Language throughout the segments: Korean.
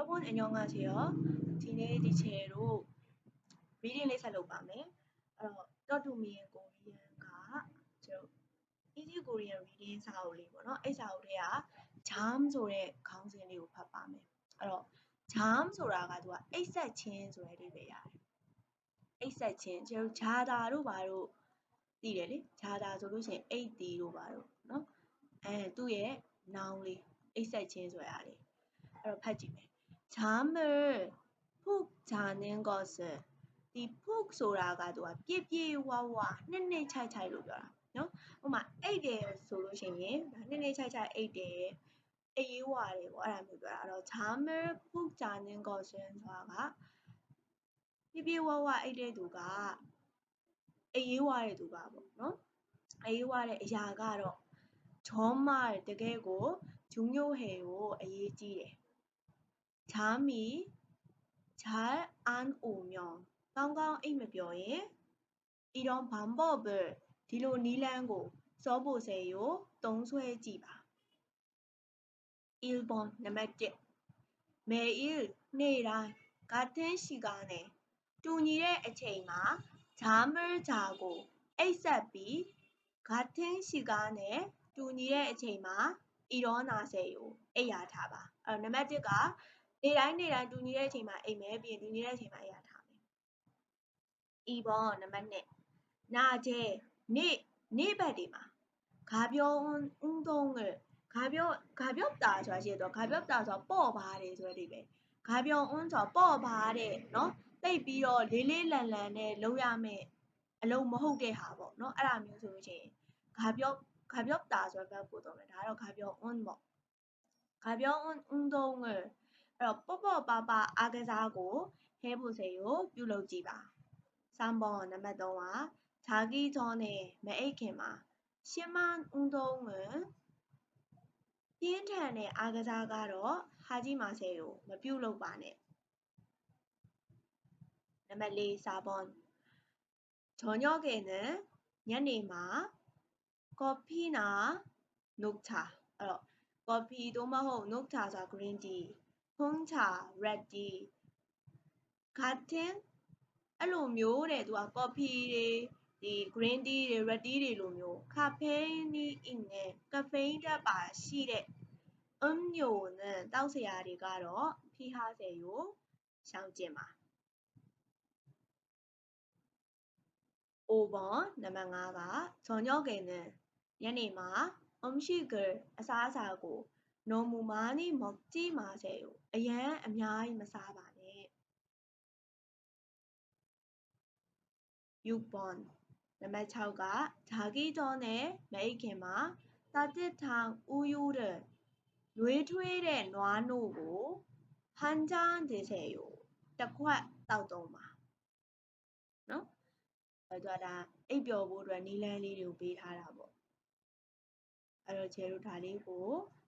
여러분 안녕하세요. 디네 디체로 리딩လေးဆက်လုပ်ပါမယ်။အဲ့တော့ Talk to Me in Korean ကကျွန်တော် Easy Korean Reading စာအုပ်လေးပေါ့နော်။အဲ့စာအုပ်ထဲက charm ဆိုတဲ့ခေါင်းစဉ်လေးကိုဖတ်ပါမယ်။အဲ့တော့ charm ဆိုတာကသူကအိတ်ဆက်ခြင်းဆိုတဲ့အဓိပ္ပာယ်ရတယ်။အိတ်ဆက်ခြင်းကျွန်တော်ဂျာတာတို့ဘာတို့သိတယ်လေ။ဂျာတာဆိုလို့ရှိရင်အိတ်တီတို့ဘာတို့နော်။အဲသူ့ရဲ့ noun လေးအိတ်ဆက်ခြင်းဆိုရလေ။အဲ့တော့ဖတ်ကြည့်မယ်။ 잠을 푹 자는 것은 ဒီ 푹ဆိုတာကသူကပြည့်ပြည့်ဝဝနှစ်နှစ်ခြိုက်ခြိုက်လို့ပြောတာနော်ဥပမာအိတ်တယ်ဆိုလို့ရှိရင်နှစ်နှစ်ခြိုက်ခြိုက်အိတ်တယ်အေးရေးဝတယ်ပေါ့အဲ့ဒါမျိုးပြောတာအဲ့တော့ 잠을 푹 자는 것은ဆိုတာကပြည့်ပြည့်ဝဝအိတ်တဲ့သူကအေးရေးဝတဲ့သူကပေါ့နော်အေးရေးဝတဲ့အရာကတော့ 정말 တကယ်ကို 중요해요 အရေးကြီးတယ် 잠이 잘 안 오면 건강의무표에 이런 방법을 디로니라고 써보세요. 동수해지마. 1번 넘버1 매일 내일 같은 시간에 동일의 체이마 잠을 자고 ASAP 같은 시간에 동일의 체이마 일어나세요. 에야 잡아. 어, 넘버2가 နေ့တိုင်းနေ့တိုင်းတူညီတဲ့အချိန်မှာအိမ်မယ်ပြီးရင်တူညီတဲ့အချိန်မှာအရာထားမယ်။ဤပေါ့နံပါတ်1နာကျဲနေ့နေ့ဘက်တွေမှာဂါပြောဦးသုံးကဂါပြောဂါပြောတာဆိုတာရှိတော့ဂါပြောတာဆိုတော့ပော့ပါတယ်ဆိုတဲ့ပဲဂါပြောဦးဆိုပော့ပါတဲ့နော်တိတ်ပြီးတော့လေးလေးလန်လန်နဲ့လုံးရမယ်အလုံးမဟုတ်တဲ့ဟာပေါ့နော်အဲ့ဒါမျိုးဆိုလို့ရှိရင်ဂါပြောဂါပြောတာဆိုတော့ဘက်ပို့တော့မယ်ဒါကတော့ဂါပြောဦးပေါ့ဂါပြောဦးဦးသုံးက 그럼 뽀뽀빠빠 아기자고 해보세요. 유로지바. 3번 넘버 동화 자기 전에 메이케마 심한 운동은 인터넷 아그사가로 하지 마세요. 뷰로바네. 넘버 4번 저녁에는 냐니마 커피나 녹차 어, 커피도 마호 녹차사 그린티 홍차, 레디 같은 알로 묘래 두아 커피래 그린디래 레디래 로 묘. 카페인이 있는 카페인 잡아 시래 음료는 따우세야리 가러 피하세요. 샤오제마 5번 넘버 5가 저녁에는 얘네마 음식을 사사고 နော်မူမာနီမော့တီမာဆဲကိုအရန်အများကြီးမစားပါနဲ့ you born နံပါတ်6ကဓာကီတော်နဲ့မိခင်မှာတတိထောင်ဥယူတဲ့လွေးထွေးတဲ့နွားနို့ကိုဟန်ဂျန်ဒီဆယ်ယိုတခွက်တောက်တော့မှာနော်အဲတော့ဒါအိပ်ပျော်ဖို့အတွက်နီလန်းလေးတွေကိုပေးထားတာပေါ့အဲ့တော့ကျေတို့ဒါလေးကို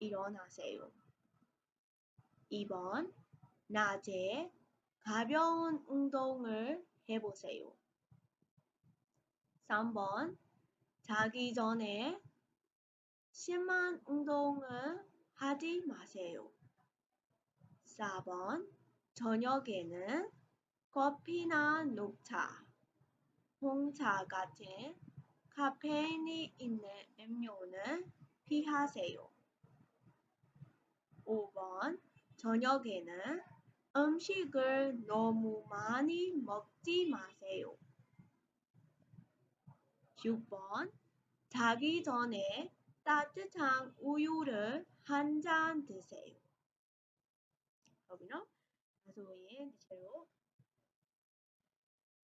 일어나세요. 2번 낮에 가벼운 운동을 해보세요. 3번 자기 전에 심한 운동은 하지 마세요. 4번 저녁에는 커피나 녹차, 홍차 같은 카페인이 있는 음료는 피하세요. 5번 저녁에는 음식을 너무 많이 먹지 마세요. 6번 자기 전에 따뜻한 우유를 한 잔 드세요. 여기는 다소인 드세요.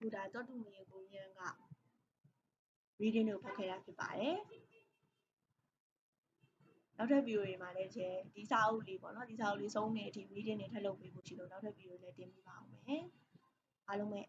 우리 아저동이 공연과 미리는 우파카야 그 바에 နောက်ထပ် video တွေမှာလည်းကျဒီစာအုပ်လေးပေါ့နော်ဒီစာအုပ်လေးဆုံးနေအထိ reading တွေထပ်လုပ်ပေးဖို့ရှိလို့နောက်ထပ် video လည်းတင်ပြပါအောင်မယ်အားလုံးပဲ